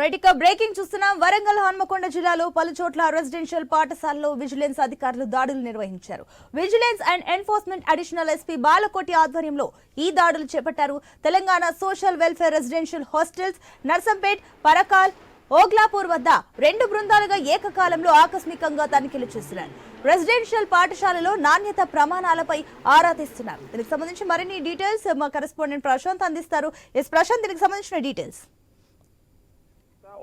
Right ఇక breaking చూస్తున్నాం వరంగల్ హన్మకొండ జిల్లాలో పలు చోట్ల రెసిడెన్షియల్ పాఠశాలలో విజిలెన్స్ అధికారులు దాడులు నిర్వహించారు. Vigilance and enforcement additional SP Balakoti ఆధ్వర్యంలో ఈ దాడులు చేపట్టారు. Telangana social welfare residential hostels Narsampet Parkal Oglapur వద్ద రెండు బృందాలుగా ఏకకాలంలో ఆకస్మికంగా తనిఖీలు చేస్తున్నారు. రెసిడెన్షియల్ పాఠశాలలో నాణ్యత ప్రమాణాలపై ఆరా తీస్తున్నారు. దీనికి సంబంధించి మరిన్ని డీటెయిల్స్ మా కరెస్పాండెంట్ ప్రశాంత్ అందిస్తారు. ఎస్ ప్రశాంత్ దీనికి సంబంధించిన డీటెయిల్స్.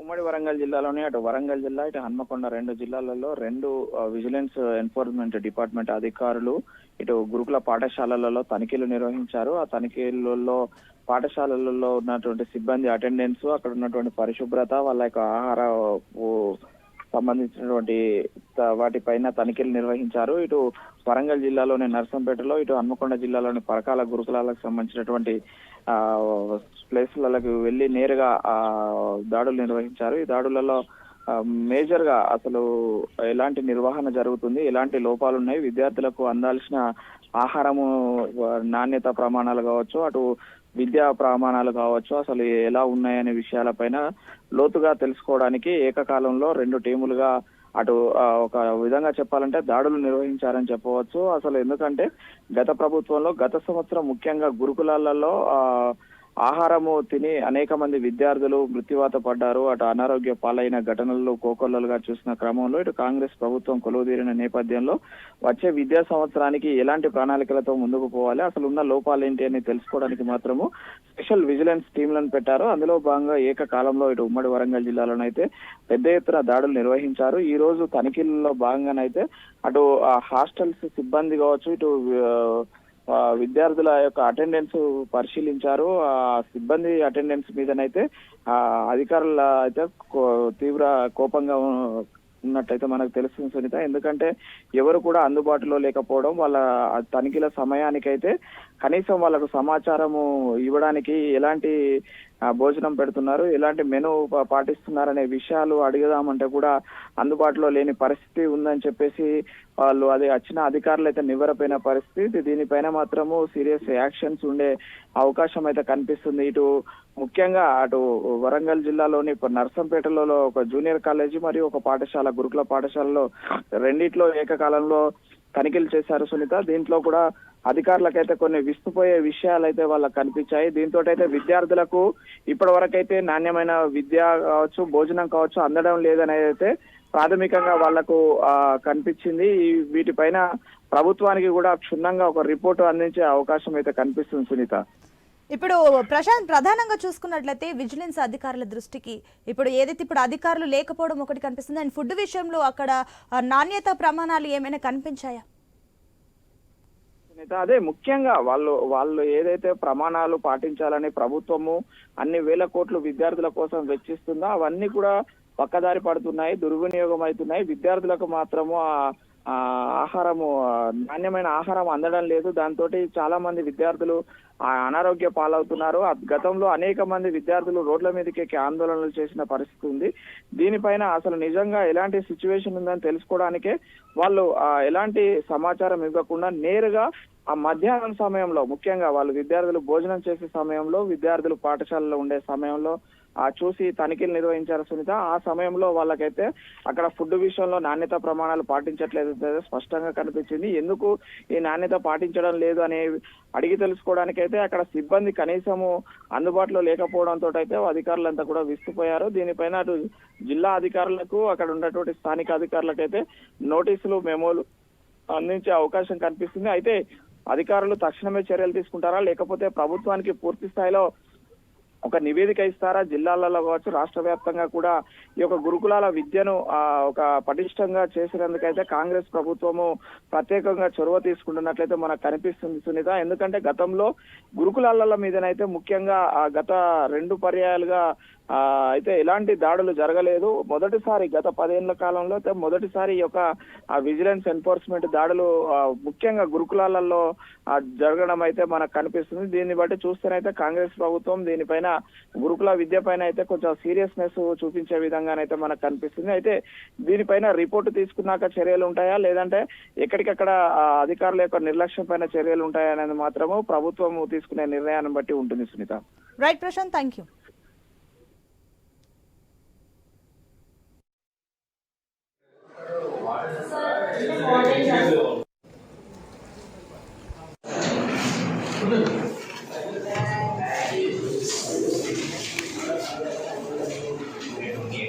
ఉమ్మడి వరంగల్ జిల్లాలోనే అటు వరంగల్ జిల్లా ఇటు హన్మకొండ రెండు జిల్లాలలో రెండు విజిలెన్స్ ఎన్ఫోర్స్మెంట్ డిపార్ట్మెంట్ అధికారులు ఇటు గురుకుల పాఠశాలలలో తనిఖీలు నిర్వహించారు. ఆ తనిఖీలలో పాఠశాలలలో ఉన్నటువంటి సిబ్బంది అటెండెన్స్ అక్కడ ఉన్నటువంటి పరిశుభ్రత వాళ్ళ యొక్క ఆహార సంబంధించినటువంటి త- వాటిపైన తనిఖీలు నిర్వహించారు. ఇటు వరంగల్ జిల్లాలోని నర్సంపేటలో ఇటు హన్మకొండ జిల్లాలోని పరకాల గురుకులాలకు సంబంధించినటువంటి ఆ వెళ్ళి వెళ్ళి నేరుగా ఆ దాడులు నిర్వహించారు. ఈ దాడులలో మేజర్గా అసలు ఎలాంటి నిర్వహణ జరుగుతుంది ఎలాంటి లోపాలు ఉన్నాయి విద్యార్థులకు అందాల్సిన ఆహారము నాణ్యత ప్రమాణాలు కావచ్చు అటు విద్యా ప్రమాణాలు కావచ్చు అసలు ఎలా ఉన్నాయనే విషయాలపైన లోతుగా తెలుసుకోవడానికి ఏకకాలంలో రెండు టీములుగా అటు ఒక విధంగా చెప్పాలంటే దాడులు నిర్వహించారని చెప్పవచ్చు. అసలు ఎందుకంటే గత ప్రభుత్వంలో గత సంవత్సరం ముఖ్యంగా గురుకులాలలో ఆ, ఆహారము తిని అనేక మంది విద్యార్థులు మృత్యువాత పడ్డారు. అటు అనారోగ్య పాలైన ఘటనలు కోకొల్లలుగా చూసిన క్రమంలో ఇటు కాంగ్రెస్ ప్రభుత్వం కొలువుదీరిన నేపథ్యంలో వచ్చే విద్యా సంవత్సరానికి ఎలాంటి ప్రణాళికలతో ముందుకు పోవాలి? అసలు ఉన్న లోపాలు ఏంటి అని తెలుసుకోవడానికి మాత్రము స్పెషల్ విజిలెన్స్ టీంలను పెట్టారు. అందులో భాగంగా ఏకకాలంలో ఇటు ఉమ్మడి వరంగల్ జిల్లాలోనైతే పెద్ద ఎత్తున దాడులు నిర్వహించారు. ఈ రోజు తనిఖీలలో భాగంగానైతే అటు ఆ హాస్టల్స్ సిబ్బంది కావచ్చు ఇటు విద్యార్థుల యొక్క అటెండెన్స్ పరిశీలించారు. ఆ సిబ్బంది అటెండెన్స్ మీదనైతే ఆ అధికారుల అయితే కో- తీవ్ర కోపంగా ఉన్నట్టయితే మనకు తెలుస్తుంది సునీత. ఎందుకంటే ఎవరు కూడా అందుబాటులో లేకపోవడం వాళ్ళ తనిఖీల సమయానికైతే కనీసం వాళ్ళకు సమాచారము ఇవ్వడానికి ఎలాంటి భోజనం పెడుతున్నారు. ఎలాంటి మెను పాటిస్తున్నారనే విషయాలు అడుగుదామంటే కూడా అందుబాటులో లేని పరిస్థితి ఉందని చెప్పేసి వాళ్ళు అది వచ్చిన అధికారులు అయితే నివ్వరపోయిన పరిస్థితి. దీనిపైన మాత్రము సీరియస్ యాక్షన్స్ ఉండే అవకాశం అయితే కనిపిస్తుంది. ఇటు ముఖ్యంగా అటు వరంగల్ జిల్లాలోని నర్సంపేటలో ఒక జూనియర్ కాలేజీ మరియు ఒక పాఠశాల గురుకుల పాఠశాలలో రెండిట్లో ఏకకాలంలో తనిఖీలు చేశారు సునీత. దీంట్లో కూడా అధికారులకైతే కొన్ని విస్తుపోయే విషయాలు అయితే వాళ్ళకి కనిపించాయి. దీంతో అయితే విద్యార్థులకు ఇప్పటి వరకైతే నాణ్యమైన విద్య కావచ్చు భోజనం కావచ్చు అందడం లేదనేది అయితే ప్రాథమికంగా వాళ్ళకు ఆ, కనిపించింది. ఈ వీటిపైన ప్రభుత్వానికి కూడా క్షుణ్ణంగా ఒక రిపోర్టు అందించే అవకాశం అయితే కనిపిస్తుంది సునీత. ఇప్పుడు ప్రశాంత్ ప్రధానంగా చూసుకున్నట్లయితే విజిలెన్స్ అధికారుల దృష్టికి ఇప్పుడు ఏదైతే ఇప్పుడు అధికారులు లేకపోవడం ఒకటి కనిపిస్తుంది. అండ్ ఫుడ్ విషయంలో అక్కడ నాణ్యత ప్రమాణాలు ఏమైనా కనిపించాయా? అదే ముఖ్యంగా వాళ్ళు వాళ్ళు ఏదైతే ప్రమాణాలు పాటించాలని ప్రభుత్వము అన్ని వేల కోట్లు విద్యార్థుల కోసం వెచ్చిస్తుందో అవన్నీ కూడా పక్కదారి పడుతున్నాయి దుర్వినియోగం అవుతున్నాయి. విద్యార్థులకు మాత్రము ఆ ఆ ఆహారము నాణ్యమైన ఆహారం అందడం లేదు. దాంతో చాలా మంది విద్యార్థులు అనారోగ్య పాలవుతున్నారు. ఆ గతంలో అనేక మంది విద్యార్థులు రోడ్ల మీదకి ఆందోళనలు చేసిన పరిస్థితి ఉంది. దీనిపైన అసలు నిజంగా ఎలాంటి సిచ్యువేషన్ ఉందని తెలుసుకోవడానికే వాళ్ళు ఎలాంటి సమాచారం ఇవ్వకుండా నేరుగా ఆ మధ్యాహ్నం సమయంలో ముఖ్యంగా వాళ్ళు విద్యార్థులు భోజనం చేసే సమయంలో విద్యార్థులు పాఠశాలలో ఉండే సమయంలో ఆ చూసి తనిఖీలు నిర్వహించారు సునీత. ఆ సమయంలో వాళ్ళకైతే అక్కడ ఫుడ్ విషయంలో నాణ్యత ప్రమాణాలు పాటించట్లేదు స్పష్టంగా కనిపించింది. ఎందుకు ఈ నాణ్యత పాటించడం లేదు అనే అడిగి తెలుసుకోవడానికైతే అక్కడ సిబ్బంది కనీసము అందుబాటులో లేకపోవడంతో అయితే అధికారులంతా కూడా విస్తుపోయారు. దీనిపైన అటు జిల్లా అధికారులకు అక్కడ ఉన్నటువంటి స్థానిక అధికారులకైతే నోటీసులు మెమోలు అందించే అవకాశం కనిపిస్తుంది. అయితే అధికారులు తక్షణమే చర్యలు తీసుకుంటారా? లేకపోతే ప్రభుత్వానికి పూర్తి స్థాయిలో ఒక నివేదిక ఇస్తారా? జిల్లాలలో కావచ్చు రాష్ట్ర వ్యాప్తంగా కూడా ఈ యొక్క గురుకులాల విద్యను ఆ, ఒక పటిష్టంగా చేసినందుకైతే కాంగ్రెస్ ప్రభుత్వము ప్రత్యేకంగా చొరవ తీసుకుంటున్నట్లయితే మనకు కనిపిస్తుంది సునీత. ఎందుకంటే గతంలో గురుకులాల మీదనైతే ముఖ్యంగా ఆ గత రెండు పర్యాయాలుగా అయితే ఎలాంటి దాడులు జరగలేదు. మొదటిసారి గత పదేళ్ళ కాలంలో అయితే మొదటిసారి యొక్క ఆ విజిలెన్స్ ఎన్ఫోర్స్మెంట్ దాడులు ముఖ్యంగా గురుకులాలలో జరగడం అయితే మనకు కనిపిస్తుంది. దీన్ని బట్టి చూస్తేనైతే కాంగ్రెస్ ప్రభుత్వం దీనిపైన గురుకుల విద్య పైన అయితే కొంచెం సీరియస్నెస్ చూపించే విధంగానైతే మనకు కనిపిస్తుంది. అయితే దీనిపైన రిపోర్ట్ తీసుకున్నాక చర్యలు ఉంటాయా? లేదంటే ఎక్కడికక్కడ అధికారుల యొక్క నిర్లక్ష్యం పైన చర్యలు ఉంటాయా అనేది మాత్రము ప్రభుత్వం తీసుకునే నిర్ణయాన్ని బట్టి ఉంటుంది Sunitha. Right Prashanth thank you